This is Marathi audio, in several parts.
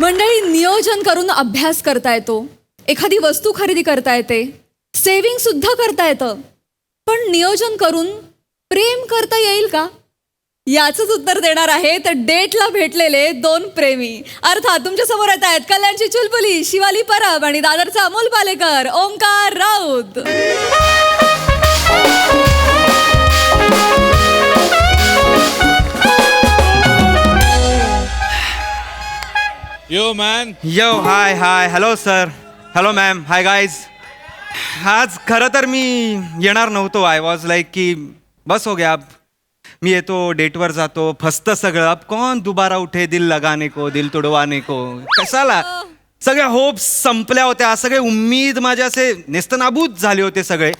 मंडळी नियोजन करून अभ्यास करता येतो. एखादी वस्तू खरेदी करता येते. सेविंग सुद्धा करता येतं. पण नियोजन करून प्रेम करता येईल का? याचंच उत्तर देणार आहे तर डेटला भेटलेले दोन प्रेमी. अर्थात तुमच्यासमोर येत आहेत कल्याणची चुलबुली शिवाली परब आणि दादरचा Amol Palekar. Omkar Raut. Yo man yo hi hi hello sir hello ma'am hi guys आज खरं तर मी येणार नव्हतो. आय वॉज लाईक की बस हो गया अब. मी येतो डेटवर जातो. फसतं सगळं. अब कौन दुबारा उठे दिल लगाने को दिल तुडवाने को? कशाला सगळ्या होप्स संपल्या होत्या. सगळे उम्मीद माझे असे नेस्तनाबूत झाले होते सगळे.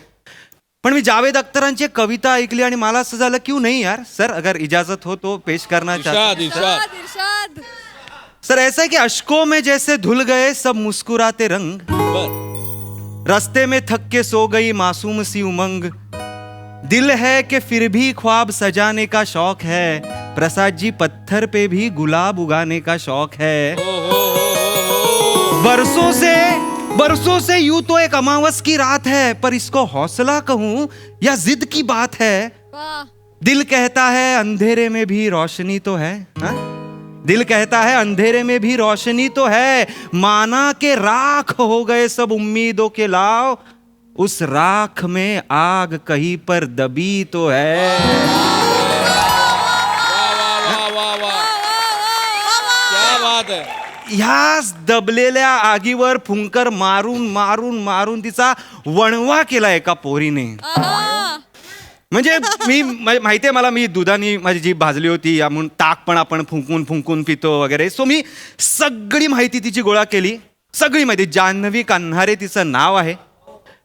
पण मी जावेद अख्तरांची एक कविता ऐकली आणि मला असं झालं क्यों नाही यार? सर अगर इजाजत हो तो पेश करना चाहता. इर्शाद. इर्शाद इर्शाद. सर ऐसा है कि अशकों में जैसे धुल गए सब मुस्कुराते रंग। रास्ते में थक के सो गई मासूम सी उमंग। दिल है कि फिर भी ख्वाब सजाने का शौक है। प्रसाद जी पत्थर पे भी गुलाब उगाने का शौक हो। बरसों से बरसों से यूँ तो एक अमावस की रात है पर इसको हौसला कहूँ या जिद की बात है? दिल कहता है अंधेरे में भी रोशनी तो है हाँ? दिल कहता है अंधेरे में भी रोशनी तो है। माना के राख हो गए सब उम्मीदों के लाव। उस राख में आग कहीं पर दबी तो है। ह्याच दबलेल्या आगीवर फुंकर मारून मारून मारून तिचा वणवा केला एका पोरीने. म्हणजे मी मा- माहितीये मला मी दुधाने माझी जीभ भाजली होती या म्हणून ताक पण आपण फुंकून फुंकून पितो वगैरे. सो मी सगळी माहिती तिची गोळा केली. सगळी माहिती. जान्हवी कान्हारे तिचं नाव आहे.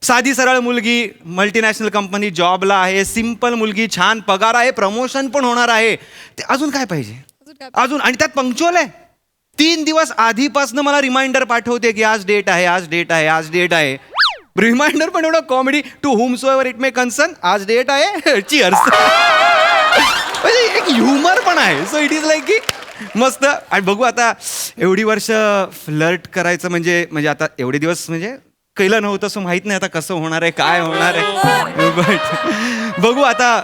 साधी सरळ मुलगी मल्टीनॅशनल कंपनी जॉबला आहे. सिंपल मुलगी छान पगार आहे. प्रमोशन पण होणार आहे. ते अजून काय पाहिजे? अजून आणि त्यात पंक्च्युअल आहे. तीन दिवस आधीपासून मला रिमाइंडर पाठवते की आज डेट आहे आज डेट आहे आज डेट आहे. रिमाइंडर पण एवढं comedy to whom so ever it may concern आज डेट आहे. चिअर्स म्हणजे एक ह्युमर पण आहे. सो इट इज लाईक की मस्त. आणि बघू आता एवढी वर्ष फ्लर्ट करायचं म्हणजे म्हणजे आता एवढे दिवस म्हणजे केलं नव्हतं सो माहीत नाही आता कसं होणार आहे काय होणार आहे. बट बघू आता.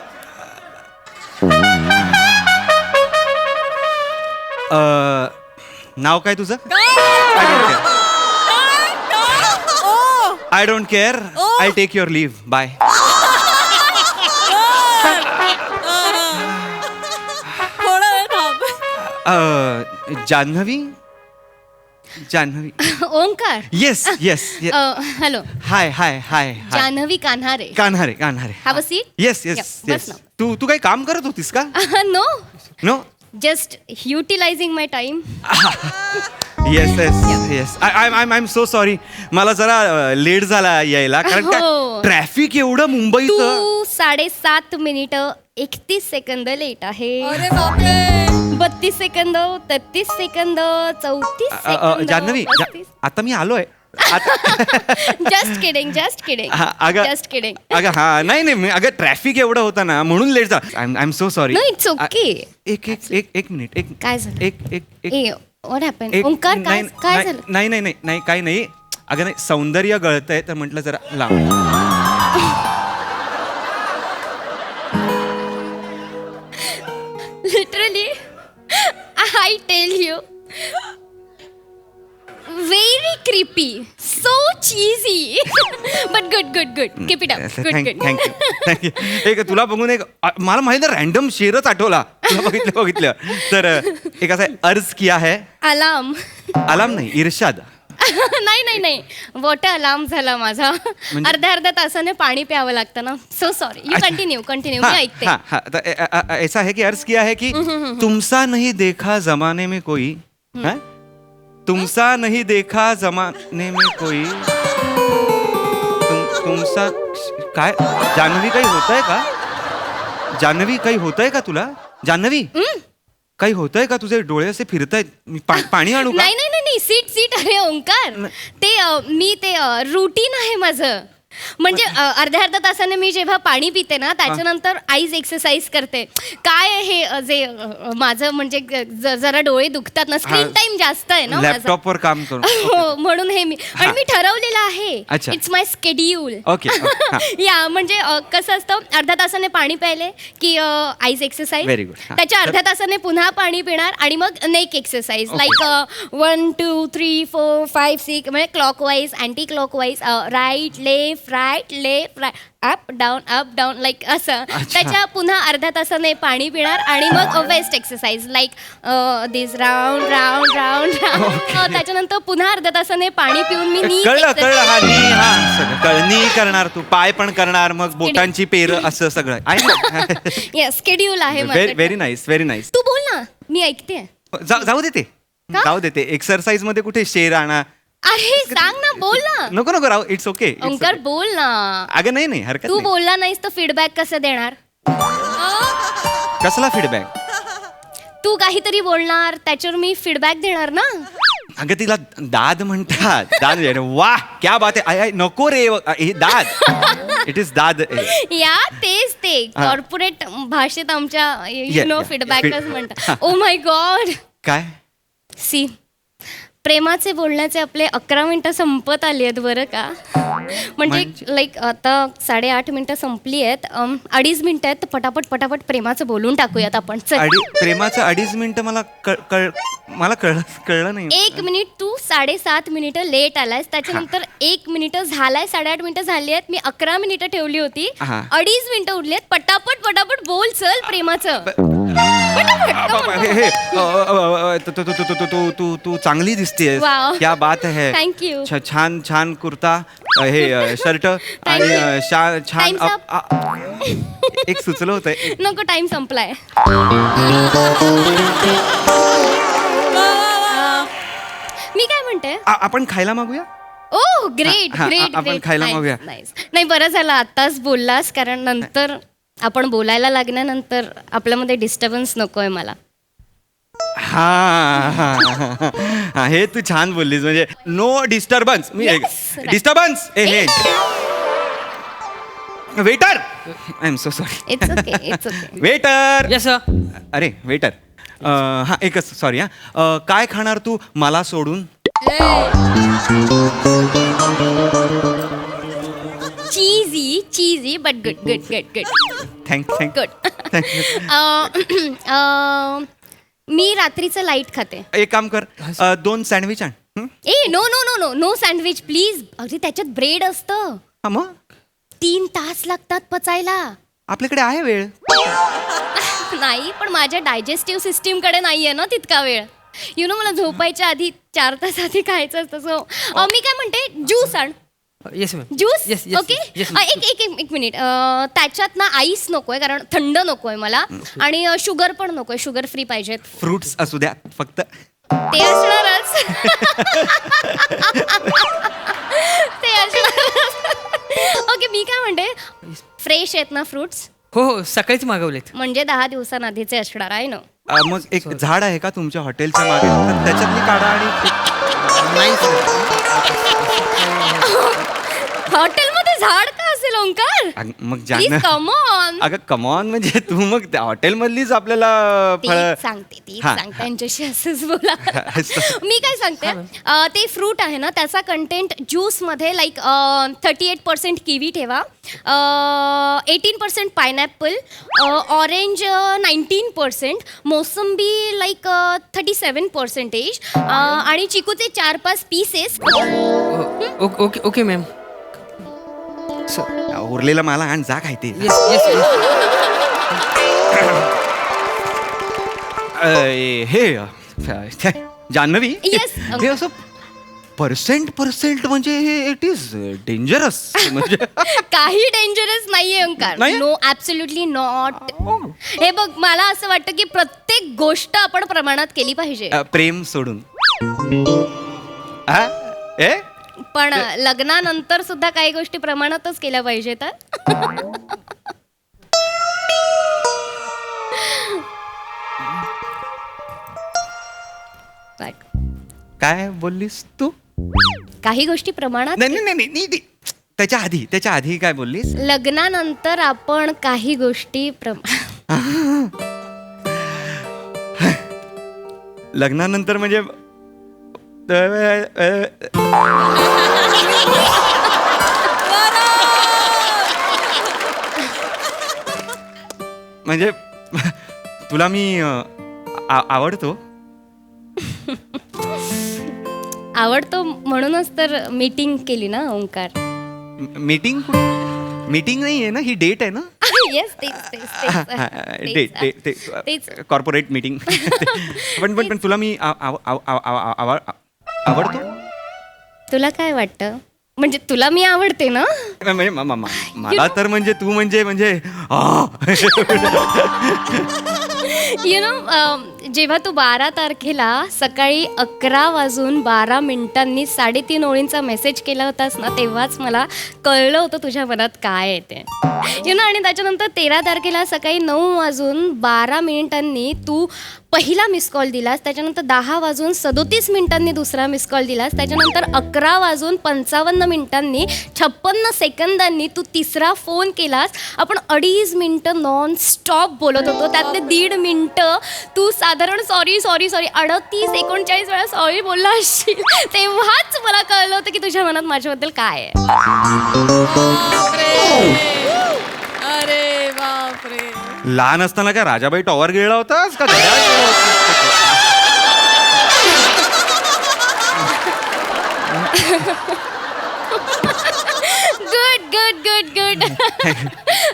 नाव काय तुझं? I don't care I take your leave bye थोडा वेळ थांब Janhavi Janhavi Omkar yes yes hello hi hi hi hi Janhavi Kanhare Kanhare Kanhare have a seat yes yes Yeah, yes ना. तू तू काही काम करत होतीस का no no just utilising my time yes yes yes I I I am so sorry मला जरा लेट झाला यायला. कारण हो. ट्रॅफिक एवढं मुंबईचं. तू साडेसात मिनिट एकतीस सेकंद लेट आहे. अरे बापरे. बत्तीस सेकंद तेहतीस सेकंद चौतीस अ, अ, जान्हवी जा- आता मी आलोय. आता जस्ट किडिंग जस्ट किडिंग हा, अगं जस्ट किडिंग अगं हा नाही नाही मी- अगं ट्रॅफिक एवढं होतं ना म्हणून लेट झालं. I am so sorry No, it's okay. एक एक एक एक मिनिट एक काय झालं? एक एक एक ए व्हॉट हॅपन एक ओंकार काय नाही काय नाही- झालं? नाही नाही नाही नाही काही नाही. अगं नाही सौंदर्य गळतंय तर म्हटलं जरा लांब literally I tell you very creepy so cheesy but good good good keep it up good thank you good thank you एक तुला बघून एक अ, मला माहिती रॅन्डम शेरच आठवला. तुला बघितलं बघितलं. तर अ, एक असा अर्ज किया है अलार्म आलाम नाही इर्शाद. नाही नाही नाही. वॉटर अलार्म झाला माझा. अर्ध्या अर्ध्या तासाने पाणी प्यावं लागतं ना. So sorry you. Continue continue मी हाँ, ऐकते. हाँ, हाँ, तो, अ, अ, अ, ऐसा है कि अर्ज किया है कि तुमसा नहीं देखा जमाने में कोई हैं? तुमसा नहीं देखा जमाने में कोई। तुम तुमसा काय जान्हवी काही होतंय का? जान्हवी काही होतंय का तुला? जान्हवी? काही होतंय का तुझे डोळे असे फिरतायत? मी पा- पाणी आणू का? नाही नाही नाही नाही. सीट सीट अरे ओंकार. ते अ, मी ते रुटीन आहे माझं. म्हणजे अर्ध्या अर्ध्या तासाने मी जेव्हा पाणी पिते ना त्याच्यानंतर आईज एक्सरसाइज करते काय हे जे माझं म्हणजे ज- जरा डोळे दुखतात ना स्क्रीन हा. टाइम जास्त आहे ना माझा. लॅपटॉपवर काम करून हो म्हणून हे मी आणि. मी ठरवलेलं आहे. इट्स माय स्केड्यूल ओके, हा. या म्हणजे अ, कसं असतं अर्ध्या तासाने पाणी प्यायले की आईज एक्सरसाइज Very good. हा. त्याच्या अर्ध्या तासाने पुन्हा पाणी पिणार आणि मग neck exercise Okay. Like one two three four five six म्हणजे clockwise anti clockwise right left right left right up down up down like असं. त्याच्या पुन्हा अर्ध्या तासाने पाणी पिणार आणि मग waist exercise like this round round round round त्याच्यानंतर पुन्हा अर्ध्या तासाने पाणी पिऊन मी कळलं exercise- कळलं. हा नी हा. सगळं कळणी करणार तू पाय पण करणार मग बोटांची पेर असं सगळं. आहे Yes, schedule आहे व्हेरी माझं. व्हेरी नाईस व्हेरी नाईस तू बोल ना. मी ऐकते. जाऊ देते? जाऊ देते एक्सरसाइजमध्ये कुठे शेर आणा अरे सांग ना बोल ना. नको नको राहू इट्स ओके ओंकार बोल ना. अगं नाही नाही हरकत तू नाही. बोलला नाहीस तर फीडबॅक कसं देणार? कसला फीडबॅक तू काहीतरी बोलणार त्याच्यावर मी फीडबॅक देणार ना? अगं तिला दाद म्हणतात. दाद म्हणजे, वा क्या बात आहे. आय, आय, नको रे हे दाद. इट इज दाद या तेच ते. हा. कॉर्पोरेट भाषेत आमच्या यु नो yeah. फीडबॅकच म्हणतात. ओ माय गॉड काय? सी प्रेमाचे बोलण्याचे आपले अकरा मिनिटं संपत आली आहेत बरं का? म्हणजे म्हणजे? लाईक आता साडेआठ मिनिटं संपली आहेत. अम, अडीच मिनिटं आहेत. तर पटापट पटापट प्रेमाचं बोलून टाकूयात आपण. चल. अडी प्रेमाचं अडीच मिनिटं मला कळ कळ मला कळलं कळलं नाही. एक मिनिट तू साडेसात मिनिटं लेट आलायस. त्याच्यानंतर एक मिनिटं झालाय साडेआठ मिनिटं झाली आहेत. मी अकरा मिनिटं ठेवली होती. हा. अडीच मिनिटं उरली आहेत. पटापट पटापट बोल चल प्रेमाचं. Come on, हे- हे, अ, अ, अ, तू- तू- तू- तू- तू- तू- तू तू चांगली दिसतेस Wow. क्या बात है Thank you. छ- छान छान कुर्ता अ, हे शर्ट आणि you. अ, शा- छान Time's एक सुचलं होतं नको टाइम संपलाय मी काय म्हणते आ- आपण खायला मागूया ओ ग्रेट हा, हा, ग्रेट आपण खायला मागूया. नाही बरं झालं आताच बोललास कारण नंतर आपण बोलायला लागल्यानंतर आपल्यामध्ये डिस्टर्बन्स नकोय मला. हा हा, हा, हा, हे तू छान बोललीस. म्हणजे नो डिस्टर्बन्स मी Yes, right. डिस्टर्बन्स ए हे. Waiter I am so sorry it's okay it's okay waiter yes sir अरे वेटर हा एकच सॉरी हा. अ, काय खाणार तू? मला सोडून? Cheesy cheesy but good good good good thank thank good मी रात्रीचं लाइट खाते. एक काम कर अ, दोन सँडविच आण. हं? ए no no no no no sandwich please. अगदी त्याच्यात ब्रेड असतं. हा मग? तीन तास लागतात पचायला. आपल्याकडे आहे वेळ. नाही पण माझ्या डायजेस्टिव्ह सिस्टीमकडे नाहीये ना तितका वेळ. यु नो मला झोपायच्या आधी चार तास आधी खायचं असतं सो मी काय म्हणते ज्यूस आण. Yes ma'am juice Yes, yes, okay yes, एक एक एक एक मिनिट अं, त्याच्यात ना आईस नकोय कारण थंड नकोय मला. आणि शुगर पण नकोय. शुगर फ्री पाहिजेत. फ्रुट्स असू द्या फक्त. ते असणारच. ते असणारच. ओके मी काय म्हणते? फ्रेश आहेत ना फ्रुट्स हो हो सकाळीच मागवलेत. म्हणजे दहा दिवसांआधीचे असणार आहे ना. अ, मग एक झाड आहे का तुमच्या हॉटेलच्या मागे? तर त्याच्यातली काढा आणि नाही हॉटेलमध्ये झाड का असेल ओंकार? अग, मग प्लीज जान कम ऑन अगं कमॉन म्हणजे तू मग त्या हॉटेलमधलीच आपल्याला फळ तीच सांगते तीच हा. सांगते. त्यांच्याशी असंच बोला. मी काय सांगते? अं, ते फ्रूट आहे ना त्याचा content ज्यूसमध्ये like thirty eight percent kiwi ठेवा. Eighteen percent pineapple orange nineteen percent mosambi like thirty seven percentage आणि चिकूचे चार पाच pieces okay okay okay ma'am sir उरलेलं मला आण जा काय ते. येस येस हे अ, जान्हवी? Yes. हे असं पर्सेंट पर्सेंट म्हणजे हे इट इज डेंजरस म्हणजे काही डेंजरस नाहीये नाही? नो ऍब्सोल्युटली नॉट हे बघ मला असं वाटतं की प्रत्येक गोष्ट आपण प्रमाणात केली पाहिजे. अ, प्रेम सोडून. हा? ए? पण लग्नानंतर सुद्धा काही गोष्टी प्रमाणातच केल्या पाहिजेत हं? काय बोललीस तू काही गोष्टी प्रमाणात नाही नाही नाही, नाही नाही. त्याच्या आधी त्याच्या आधी काय बोललीस लग्नानंतर आपण काही गोष्टी प्रम लग्नानंतर म्हणजे म्हणजे तुला मी अ, आ- आवडतो? आवडतो म्हणूनच तर मीटिंग केली ना ओंकार. मीटिंग मीटिंग नाही आहे ना ही डेट आहे ना? येस तेच तेच तेच. डेट तेच डेट तेच. कॉर्पोरेट मीटिंग पण पण पण तुला मी आव- आव- आव- आव- आव- आव- आवडतो? तुला काय वाटतं? म्हणजे तुला मी आवडते ना? म्हणजे म- म- म- मला तर म्हणजे तू म्हणजे म्हणजे. यु नो जेव्हा तू बारा तारखेला सकाळी अकरा वाजून बारा मिनिटांनी साडेतीन ओळींचा मेसेज केला होतास ना तेव्हाच मला कळलं होतं तुझ्या मनात काय आहे ते. यु नो आणि त्याच्यानंतर तेरा तारखेला सकाळी नऊ वाजून बारा मिनिटांनी तू पहिला मिस कॉल दिलास त्याच्यानंतर दहा वाजून सदोतीस मिनिटांनी दुसरा मिस कॉल दिलास त्याच्यानंतर अकरा वाजून पंचावन्न मिनिटांनी छप्पन्न सेकंदांनी तू तिसरा फोन केलास. आपण अडीच मिनटं नॉन स्टॉप बोलत होतो त्यातले दीड मिनटं तू साधारण सॉरी सॉरी सॉरी अडतीस एकोणचाळीस वेळा सॉरी बोलला असशील तेव्हाच मला कळलं होतं की तुझ्या मनात माझ्याबद्दल काय आहे. अरे बापरे! लहान असताना काय राजाबाई टॉवर गिळला होतास का? घड्याळ गिळलं होतंस? Good good good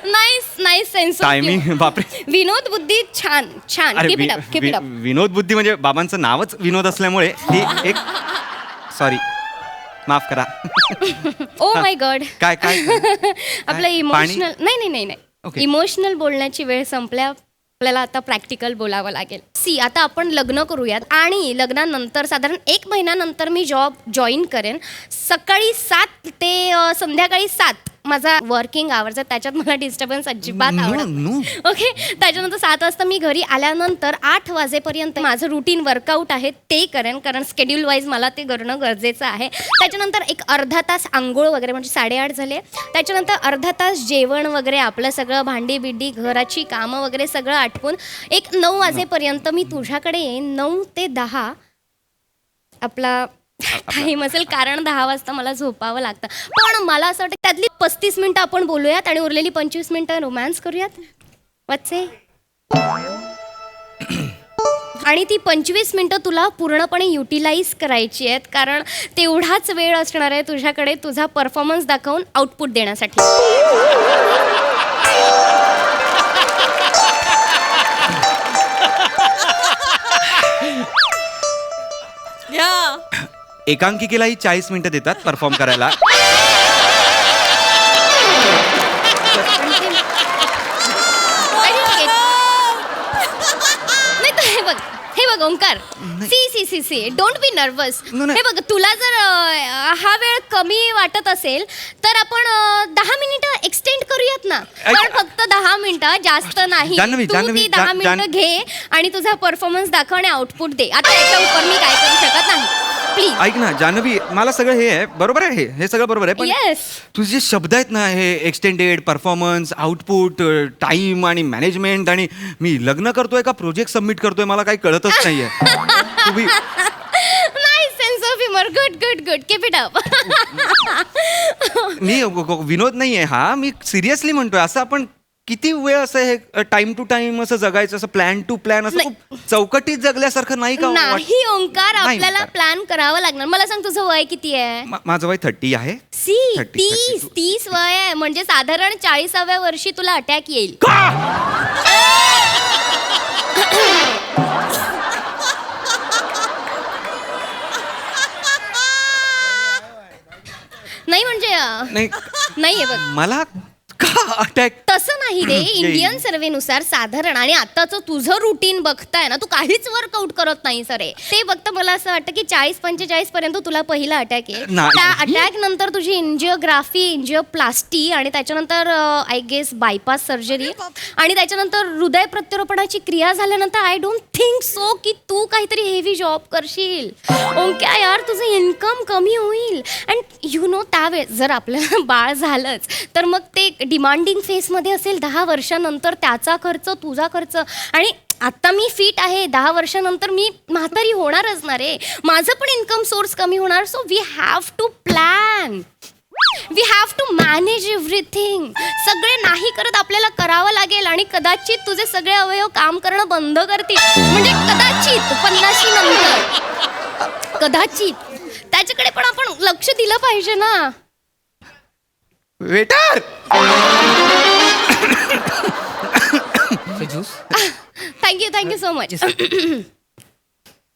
nice nice sense timing बापरे. विनोद बुद्धी छान छान. अरे keep it up keep it वि- अप विनोद बुद्धी म्हणजे बाबांचं नावच विनोद असल्यामुळे ही एक सॉरी माफ करा. ओ माय गॉड काय काय? आपलं पाणी? इमोशनल नाही नाही नाही नाही. Okay. इमोशनल बोलण्याची वेळ संपल्या आपल्याला आता प्रॅक्टिकल बोलावं लागेल. सी आता आपण लग्न करूयात आणि लग्नानंतर साधारण एक महिन्यानंतर मी जॉब जॉईन करेन. सकाळी सात ते अ, संध्याकाळी सात. माझा वर्किंग आवर्स आहे त्याच्यात मला डिस्टर्बन्स अजिबात आवडत. ओके त्याच्यानंतर सात वाजता मी घरी आल्यानंतर आठ वाजेपर्यंत माझं रुटीन वर्कआउट आहे ते करेन. कारण स्केड्यूल वाईज मला ते करणं गरजेचं आहे. त्याच्यानंतर एक अर्धा तास आंघोळ वगैरे म्हणजे साडेआठ झाले. त्याच्यानंतर अर्धा तास जेवण वगैरे आपलं सगळं भांडी बिंडी घराची कामं वगैरे सगळं आटपून एक नऊ वाजेपर्यंत मी तुझ्याकडे येईन. नऊ ते दहा आपला टाईम असेल कारण दहा वाजता मला झोपावं लागतं. पण मला असं वाटतं त्यातली पस्तीस मिनिटं आपण बोलूयात आणि उरलेली पंचवीस मिनिटं रोमॅन्स करूयात. वच्चे आणि ती पंचवीस मिनिटं तुला पूर्णपणे युटिलाइज करायची आहेत कारण तेवढाच वेळ असणार आहे तुझ्याकडे तुझा परफॉर्मन्स दाखवून आउटपुट देण्यासाठी. एकांकिकेलाही चाळीस मिनिटं देतात परफॉर्म करायला. बघ Omkar see see see see. Don't be nervous no. हे बघ तुला जर अं, हा वेळ कमी वाटत असेल तर आपण अं, दहा मिनिटं एक्सटेंड करूयात ना. ऐक- पण फक्त दहा मिनिटं जास्त नाही. जान्हवी, तू जान्हवी, ती दहा जान- मिनिटं जान- घे आणि तुझा परफॉर्मन्स दाखव आणि आउटपुट दे. आता याच्या उपर मी काय करू शकत नाही. प्लीज ऐक ना जानवी मला सगळं हे आहे. बरोबर आहे हे? हे सगळं बरोबर आहे पण येस तुझे जे शब्द आहेत ना हे एक्सटेंडेड परफॉर्मन्स आउटपुट टाइम आणि मॅनेजमेंट आणि मी लग्न करतोय का प्रोजेक्ट सबमिट करतोय मला काही कळतच नाहीये तुम्ही नाही sense of humour good good good keep it up मी ग- ग- विनोद नाहीये हा मी सिरियसली म्हणतोय असं आपण किती वेळ असं हे टाइम टू टाइम असं जगायचं असं प्लॅन टू प्लॅन असं नाही. खूप चौकटीत जगल्यासारखं नाही का वाट- नाही ओंकार नाही, आपल्याला ओंकार. प्लॅन करावा लागणार मला सांग तुझं वय किती आहे मा- माझं वय थर्टी आहे सी 30, तीस 32. तीस वय आहे म्हणजे साधारण चाळीसाव्या वर्षी तुला अटॅक येईल नाही म्हणजे अं, नाही. नाहीये बघ. मला का अटॅक तसं नाही रे. इंडियन सर्वेनुसार साधारण आणि आताचं तुझं रुटीन बघताय ना तू काहीच वर्कआउट करत नाही सरे ते बघता मला असं वाटतं की चाळीस पंचेचाळीस पर्यंत तुला पहिला अटॅक आहे. नाही. त्या अटॅक नंतर तुझी इंजिओग्राफी इंजिओप्लास्टी आणि त्याच्यानंतर आय गेस बायपास सर्जरी आणि त्याच्यानंतर हृदय प्रत्यारोपणाची क्रिया झाल्यानंतर आय डोंट थिंक सो की तू काहीतरी हेवी जॉब करशील. ओंक्या यार तुझं इन्कम कमी होईल. अँड यु नो त्यावेळेस जर आपल्याला बाळ झालंच तर मग ते डिमांडिंग फेसमध्ये असेल दहा वर्षानंतर त्याचा खर्च तुझा खर्च. आणि आत्ता मी फिट आहे दहा वर्षानंतर मी म्हातारी होणारच ना रे. माझं पण इन्कम सोर्स कमी होणार so we have to plan we have to manage everything सगळे नाही करत आपल्याला करावं लागेल आणि कदाचित तुझे सगळे अवयव काम करणं बंद करतील. म्हणजे कदाचित पन्नाशी नंतर. कदाचित. त्याच्याकडे पण आपण लक्ष दिलं पाहिजे ना. Waiter! Juice thank you thank you so much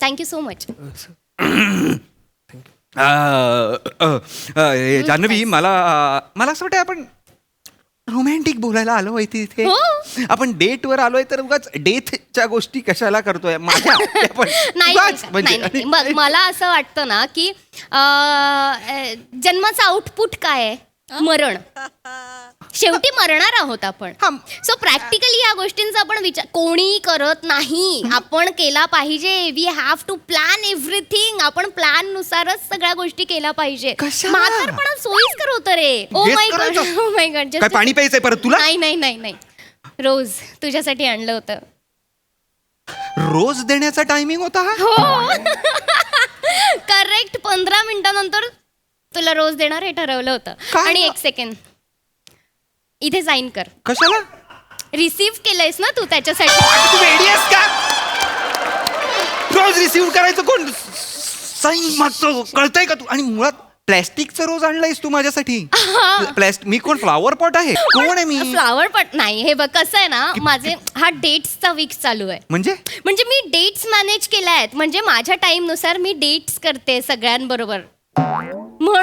thank you so much Janhavi मला मला असं वाटतं आपण रोमॅन्टिक बोलायला आलो आहे तिथे. हो. आपण डेटवर आलोय तर उगाच डेथच्या गोष्टी कशाला करतोय? माझ्या त्या पण नाही उगाच नाही, म्हणजे- नाही, नाही. म- मला असं वाटतं ना की अं, अं, जन्माचं आउटपुट काय आहे? मरण. शेवटी मरणार आहोत आपण. हा. सो प्रॅक्टिकली या गोष्टींचा आपण विचार कोणी करत नाही. आपण केला पाहिजे. We have to plan everything आपण प्लॅन नुसारच सगळ्या गोष्टी केल्या पाहिजे. कशाला? म्हातारपणा सोयीस्कर होतं रे. ओ Guess माय गॉड करायचं. ओ माय गॉड काय पाणी प्यायचंय परत तुला? नाही नाही नाही नाही. रोज तुझ्यासाठी आणलं होतं. रोज देण्याचा टायमिंग होता हा? हो. करेक्ट पंधरा मिनिटानंतर तुला रोज देणार हे ठरवलं होतं. काय? आणि एक सेकंड इथे साईन कर. कशाला? रिसीव्ह केलंयस ना तू त्याच्यासाठी? तू वेडी आहेस का? रोज रिसिव्ह करायचं कोण? साईन मागतो. कळतंय का तू? आणि मुळात प्लॅस्टिकचं रोज आणलंयस तू माझ्यासाठी. प्लॅस्टिक मी कोण? फ्लावर पॉट आहे? कोण आहे मी? फ्लावर पण नाही. हे बघ कसं आहे ना माझे हा डेट्सचा वीक चालू आहे. म्हणजे? म्हणजे मी डेट्स मॅनेज केल्या आहेत. म्हणजे माझ्या टाइमनुसार मी डेट्स करते सगळ्यांबरोबर.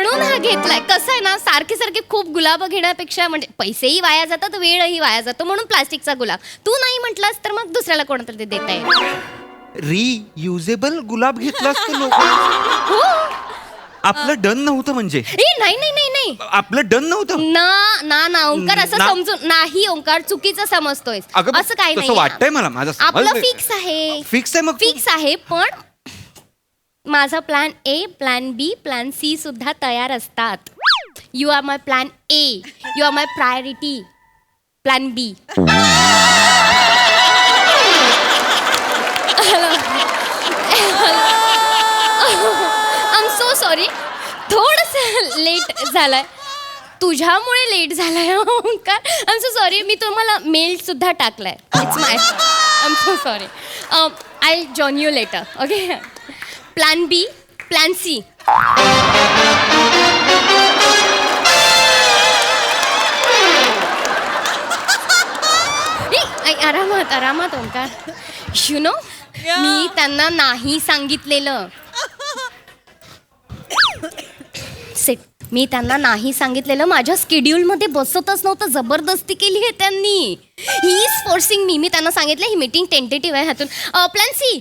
म्हणून हा घेतलाय. कसं आहे ना सारखे सारखे खूप गुलाब घेण्यापेक्षा म्हणजे पैसेही वाया जातात वेळही वाया जातो म्हणून प्लास्टिकचा गुलाब. तू नाही म्हटलास तर मग दुसऱ्याला कोणातरी देता येईल. रियुजेबल गुलाब घेतलास लोक हो. आपलं डन नव्हतं म्हणजे. ए नाही नाही नाही नाही. आपलं डन नव्हतं. ना ना ना ओंकार असं ना- समजून नाही ओंकार चुकीचं समजतोय असं काही तसं नाही वाटतंय मला, माझं आपलं. फिक्स आहे. फिक्स आहे मग तू- फिक्स आहे पण माझा plan A plan B plan C सुद्धा तयार असतात. You are my plan A you are my priority plan B I am so sorry थोडस लेट झालंय. तुझ्यामुळे लेट झालाय Omkar. I am so sorry मी तुम्हाला मेल सुद्धा टाकलाय. It's my I am so sorry I join you later okay plan B plan C आरामात आरामात ओंकार. यु नो मी त्यांना नाही सांगितलेलं. सेट मी त्यांना नाही सांगितलेलं. माझ्या स्केड्यूलमध्ये बसतच नव्हतं. जबरदस्ती केली आहे त्यांनी. ही इज फोर्सिंग मी मी त्यांना सांगितलं ही मीटिंग टेंटेटिव्ह आहे ह्यातून प्लॅन सी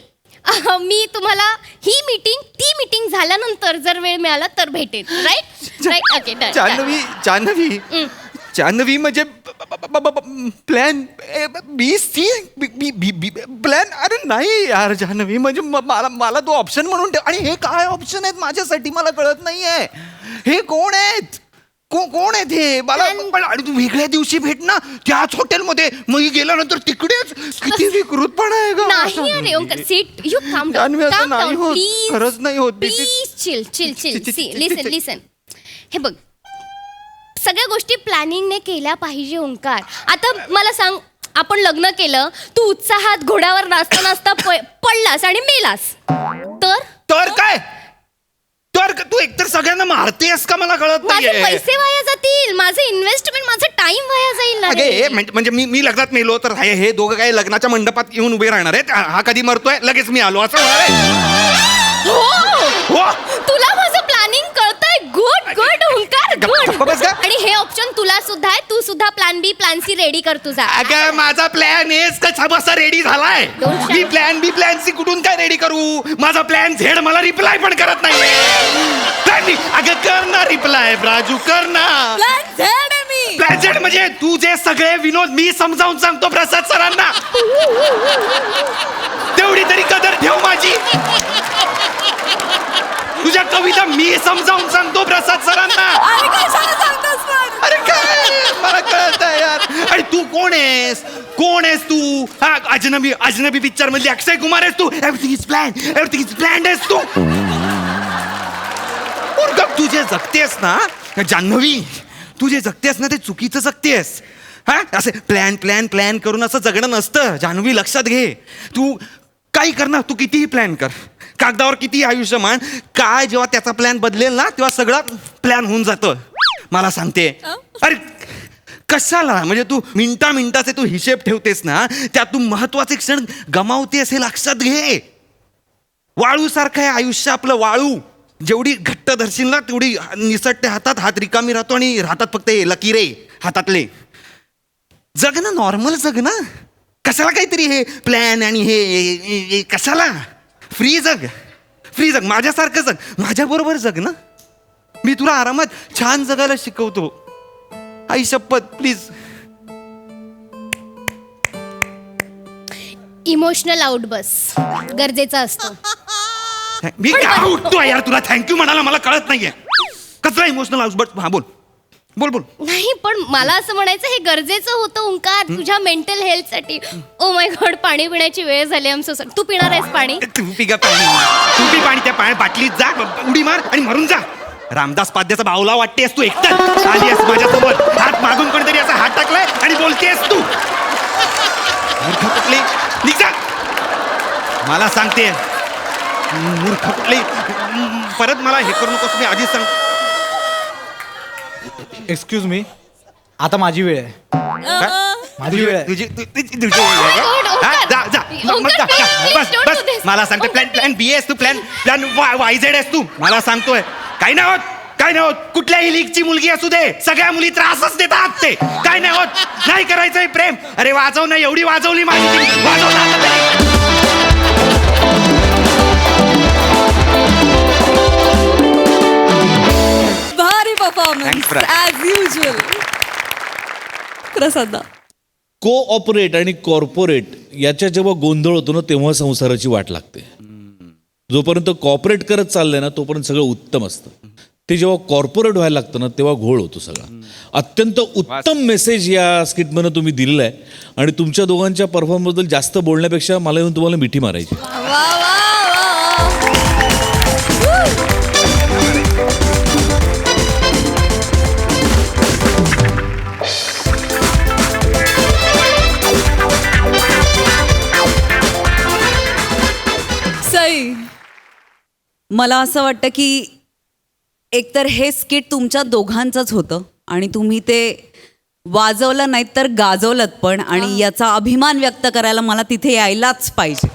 मी तुम्हाला ही मीटिंग ती मीटिंग झाल्यानंतर जर वेळ मिळाला तर भेटेल right right okay done Janhavi Janhavi Janhavi म्हणजे plan B C B B B plan अरे नाही यार जान्हवी म्हणजे म- मला मला तो ऑप्शन म्हणून ठेव. आणि हे काय ऑप्शन आहेत माझ्यासाठी? मला कळत नाहीये. हे कोण आहेत? को कोण आहेत हे मला पण आणि तू वेगळ्या दिवशी भेट ना त्याच हॉटेलमध्ये मग ही गेल्यानंतर तिकडेच किती विकृतपणा आहे ग. नाही अरे ओंकार सीट यू काम असं नाही होत. प्लीज खरंच नाही होत. This is- please chill chill chill see listen. Listen हे बघ. सगळ्या गोष्टी प्लॅनिंगने केल्या पाहिजे ओंकार. आता मला सांग आपण लग्न केलं तू उत्साहात घोड्यावर नाचता नाचता प- पडलास आणि मेलास. तर? तर काय? तर क- तू एकतर सगळ्यांना मारतेस का मला कळत माझे नाहीये? पैसे वाया जातील. माझे इन्व्हेस्टमेंट माझा टाइम वाया जाईल ना अगे रे. म्हणजे म्हणजे मी मी लग्नात मेलो तर हे हे दोघं काय लग्नाच्या मंडपात येऊन उभे राहणार आहेत? हा हा कधी मरतोय? लगेच मी आलो असं होणार आहे? हो! हो! तुला माझं प्लॅनिंग कळतंय? गुड गुड ओंकार गप्प- गप्प बस गुड का? आणि हे ऑप्शन तुला सुद्धा आहे. तू सुद्धा plan B plan C ready कर तुझा. अगं माझा प्लॅन एस कसा बसा रेडी झालाय? Don't shout. मी प्लॅन बी प्लॅन सी कुठून काय रेडी करू? माझा प्लॅन झेड मला रिप्लाय पण करत नाही Plan B, अगं कर ना रिप्लाय राजू कर ना. प्लॅन झेड म्हणजे तू जे सगळे विनोद मी समजावून सांगतो प्रसाद सरांना. तुझ्या कविता मी समजावून सांगतो प्रसाद सरांना. अरे कशाला सांगतोस पण. अरे काय? मला कळत यार. आणि तू कोण आहेस? कोण आहेस तू? हा अजनबी अजनबी पिक्चर मधली अक्षय कुमार आहेस तू? Everything is plan everything is plan आहेस तू? पोरगं, तू जे जगतेस ना? जान्हवी तू जे जगतेस ना ते चुकीचं जगतेस हा? असे प्लॅन प्लॅन प्लॅन करून असं जगणं नसतं. जान्हवी लक्षात घे. तू काही कर ना तू कितीही प्लॅन कर. कागदावर कितीही आयुष्यमान? काय जेव्हा त्याचा प्लॅन बदलेल ना तेव्हा सगळं प्लॅन होऊन जातं. मला सांगते. अरे कशाला? म्हणजे तू मिनिटा मिनिटाचे तू हिशेब ठेवतेस ना त्यात तू महत्त्वाचे क्षण गमावतेस हे लक्षात घे. वाळू सारखं आहे आयुष्य आपलं वाळू. जेवढी घट्ट धरशील ना तेवढी निसटते हातात. हात रिकामी राहतो आणि राहतात फक्त हे लकीरे हातातले. जग ना नॉर्मल जग ना कशाला काहीतरी हे प्लॅन आणि हे- कशाला? फ्री जग. फ्री जग. माझ्यासारखं जग. माझ्याबरोबर जग ना? मी तुला आरामात छान जगायला शिकवतो. आई शपथ प्लीज इमोशनल आउट बस गरजेचा असतो. मी काय उठतो यार तुला? थँक्यू म्हणाला मला कळत नाहीये. कसला इमोशनल बट हा बोल. बोल बोल. नाही पण मला असं म्हणायचं हे गरजेचं होतं ओंकार तुझ्या मेंटल हेल्थसाठी ओ माय गॉड पाणी पिण्याची वेळ झाली आम सो तू पिणार आहेस पाणी? तू पी गा पाणी. तू पी पाणी त्या पाण्या बाटलीत जा उडी मार आणि मरून जा. रामदास पाद्याचा बावला वाटतेस तू एकतर आली आहेस माझ्यासोबत हात मागून कोणतरी असा हात टाकलाय आणि बोलतेस तू. मूर्ख कुठली? निघ जा. मला सांगते. मूर्ख कुठली? परत मला हे करू नकोस मी आधीच सांग एक्सक्यूज मी आता माझी वेळ आहे. माझी वेळ आहे. तुझी तु- तुझी- तुझी वेळ आहे का? ओंकार, हा, जा जा. ओंकार, मग जा, please, जा. please bus don't do bus this. मला सांगते प्लॅन प्लॅन बी एस तू प्लॅन प्लॅन वाय झेड आहेस तू. मला सांगतोय. काही नाही होत काय नाही होत. कुठल्याही लीगची मुलगी असू दे सगळ्या मुली त्रासच देतात ते. काय नाही होत. नाही करायचंय प्रेम. अरे वाजव ना एवढी वाजवली माझी ती. वाजव ना आता. परफॉर्मन्स. ॲज युजल प्रसादा कोऑपरेट आणि कॉर्पोरेट याच्या जेव्हा गोंधळ होतो ना तेव्हा संसाराची वाट लागते. जोपर्यंत कॉर्पोरेट करत चाललंय ना तोपर्यंत सगळं उत्तम असतं. ते जेव्हा कॉर्पोरेट व्हायला लागतं ना तेव्हा घोळ होतो सगळा. अत्यंत उत्तम मेसेज या स्किटमधनं तुम्ही दिलेला आहे आणि तुमच्या दोघांच्या परफॉर्मबद्दल जास्त बोलण्यापेक्षा मला येऊन तुम्हाला मिठी मारायची. मला असं वाटतं की एकतर हे स्किट तुमच्या दोघांचंच होतं आणि तुम्ही ते वाजवलं नाहीत तर गाजवलं पण आणि याचा अभिमान व्यक्त करायला मला तिथे यायलाच पाहिजे.